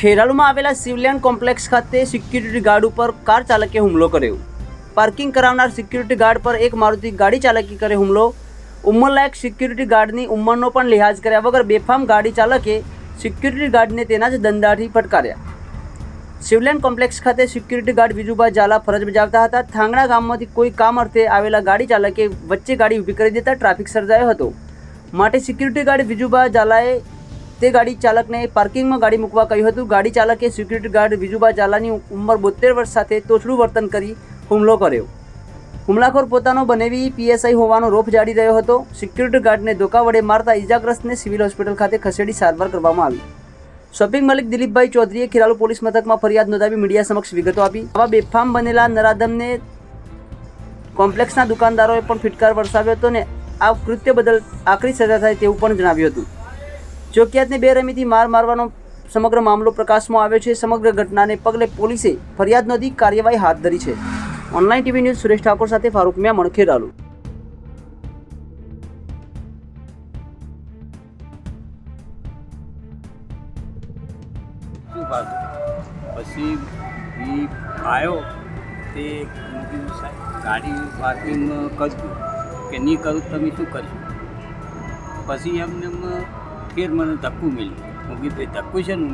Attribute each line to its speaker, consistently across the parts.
Speaker 1: ખેરાલુમાં આવેલા civilian complex ખાતે security guard ઉપર કાર ચાલકે હુમલો કર્યો. પાર્કિંગ કરાવનાર સિક્યુરિટી ગાર્ડ પર એક મારુતિ ગાડી ચાલકે કરે હુમલો. ઉંમરલાયક સિક્યુરિટી ગાર્ડની ઉંમરનો પણ લિહાજ કર્યા વગર બેફામ ગાડી ચાલકે સિક્યુરિટી ગાર્ડને તેના જ દંડાથી ફટકાર્યા. સિવિલિયન કોમ્પ્લેક્સ ખાતે સિક્યુરિટી ગાર્ડ વિજુભા ઝાલા ફરજ બજાવતા હતા. થાંગણા ગામમાંથી કોઈ કામ અર્થે આવેલા ગાડી ચાલકે વચ્ચે ગાડી ઊભી કરી દેતા ટ્રાફિક સર્જાયો હતો. માટે સિક્યુરિટી ગાર્ડ વિજુભા ઝાલાએ તે ગાડી ચાલકને પાર્કિંગમાં ગાડી મૂકવા કહ્યું હતું. ગાડી ચાલકે સિક્યુરિટી ગાર્ડ વિજુબા ઝાલાની ઉંમર બોતેર વર્ષ સાથે તોછડું વર્તન કરી હુમલો કર્યો. હુમલાખોર પોતાનો બનેવી પીએસઆઈ હોવાનો રોપ જાડી રહ્યો હતો. સિક્યુરિટી ગાર્ડને ધોકા વડે મારતા ઇજાગ્રસ્તને સિવિલ હોસ્પિટલ ખાતે ખસેડી સારવાર કરવામાં આવી. શોપિંગ માલિક દિલીપભાઈ ચૌધરીએ ખેરાલુ પોલીસ મથકમાં ફરિયાદ નોંધાવી મીડિયા સમક્ષ વિગતો આપી. આવા બેફામ બનેલા નરાધમને કોમ્પ્લેક્સના દુકાનદારોએ પણ ફિટકાર વરસાવ્યો હતો ને આ કૃત્ય બદલ આકરી સજા થાય તેવું પણ જણાવ્યું હતું. ચોકિયાતને બેરમીથી માર મારવાનો સમગ્ર મામલો પ્રકાશમાં આવ્યો છે. સમગ્ર ઘટનાને પગલે પોલીસે ફરિયાદ નોંધી કાર્યવાહી હાથ ધરી છે. Online TV news Suresh Thakor સાથે ફારૂક
Speaker 2: મિયા મણખેરાલુ પછી એ આવ્યો તે ગાડી પાર્કિંગ કરજો કે નહીં કરું તમે શું કરશો? પછી એમને એમ ફેર મને ધક્કું મળ્યું હું કીધું ભાઈ ધક્કું છે ને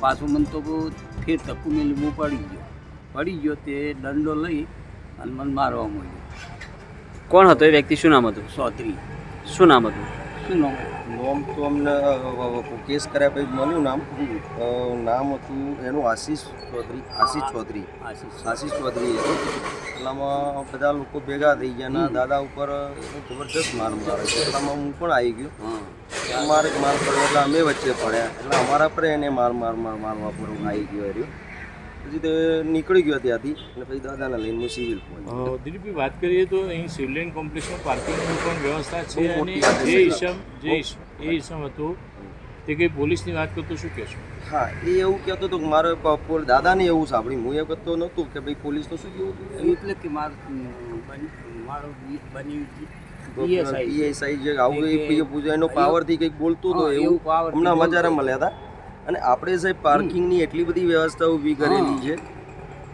Speaker 2: પાછું મને તો બહુ ફેર ધક્કું મળ્યું હું પડી ગયો. પડી ગયો તે દંડો લઈ અને મને મારવા મળ્યો
Speaker 1: કોણ હતો એ વ્યક્તિ? શું નામ હતું?
Speaker 2: ચૌધરી
Speaker 1: શું નામ હતું?
Speaker 2: શું નામ?
Speaker 3: નોમ તો અમને કેસ કર્યા પછી મળ્યું નામ. નામ હતું એનું આશીષ ચૌધરી આશીષ ચૌધરી.
Speaker 2: આશીષ.
Speaker 3: આશીષ ચૌધરી હતું એટલામાં બધા લોકો ભેગા થઈ ગયા ના દાદા ઉપર જબરજસ્ત માર મારે છે. એટલામાં હું પણ આવી ગયો.
Speaker 2: અમારે
Speaker 3: માર માર પડ્યો એટલે અમે વચ્ચે પડ્યા. એટલે અમારા પર એને માર માર માર મારવા પર હું આવી ગયો રહ્યો. પછી તે નીકળી ગયો ત્યાંથી અને પછી દાદાને લઈને હું સિવિલ પહોંચ્યો
Speaker 4: દિલીપભાઈ વાત કરીએ તો અહીં સિવિલિયન કોમ્પ્લેક્સમાં પાર્કિંગની પણ વ્યવસ્થા છે અને જે. ઈસમ જે એ ઈસમ હતું તે કંઈ પોલીસની વાત કરતો શું કહેશો?
Speaker 3: હા એ એવું કહેતો હતો કે મારે પ- દાદાને એવું સાંભળ્યું. હું એ કહેતો નહોતું કે ભાઈ પોલીસ તો શું કહેવું હતું?
Speaker 2: એટલે કે મારું મારો બની. PSI
Speaker 3: જે આવું એ પૂજા એનો પાવરથી કંઈક બોલતું હતો એવું હમણાં મજારે મળ્યા હતા? અને આપણે સાહેબ પાર્કિંગની એટલી બધી વ્યવસ્થા ઊભી કરેલી છે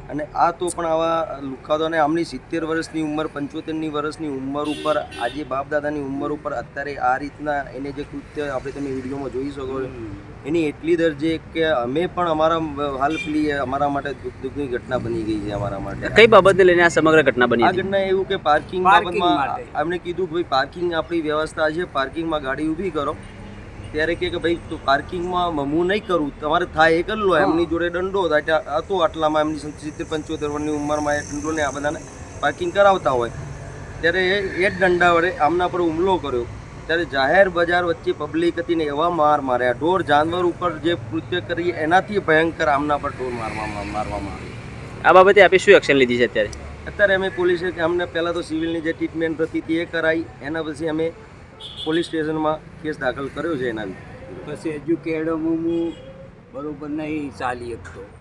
Speaker 3: અને આ તો પણ આવા લુખાદોને આમની સિત્તેર વર્ષની ઉંમર પંચોતેરની વર્ષની ઉંમર ઉપર આજે બાપ દાદાની ઉંમર ઉપર અત્યારે આ રીતના એને જે કૃત્ય આપણે તમે વિડીયોમાં જોઈ શકો છો એની એટલી દરજે કે અમે પણ અમારા હાલ પેલી અમારા માટે દુઃખ દુઃખની ઘટના બની ગઈ છે અમારા માટે.
Speaker 1: કઈ બાબતને લઈને આ સમગ્ર ઘટના બની
Speaker 3: આ ઘટના એવું કે પાર્કિંગ બાબતમાં એમણે કીધું કે ભાઈ પાર્કિંગ આપણી વ્યવસ્થા છે પાર્કિંગમાં ગાડી ઊભી કરો ત્યારે કે કે ભાઈ તું પાર્કિંગમાં હું નહીં કરું તમારે થાય એ કરી લો. એમની જોડે દંડો હતો આટલામાં એમની સિત્તેર પંચોતેર વર્ષની ઉંમરમાં એ દંડોને આ બધાને પાર્કિંગ કરાવતા હોય. ત્યારે એ જ દંડા વડે આમના પર હુમલો કર્યો. ત્યારે જાહેર બજાર વચ્ચે પબ્લિક હતી ને એવા માર માર્યા. ઢોર જાનવર ઉપર જે કૃત્ય કરી એનાથી ભયંકર આમના પર ઢોર મારવામાં મારવામાં આવ્યો.
Speaker 1: આ બાબતે આપે શું એક્શન લીધી છે અત્યારે?
Speaker 3: અત્યારે અમે પોલીસે અમને પહેલાં તો સિવિલની જે ટ્રીટમેન્ટ હતી તે કરાવી એના પછી અમે પોલીસ સ્ટેશનમાં કેસ દાખલ કર્યો છે એના
Speaker 2: પછી એજ્યુકેડમાં હું બરોબર નહીં ચાલી શકતો.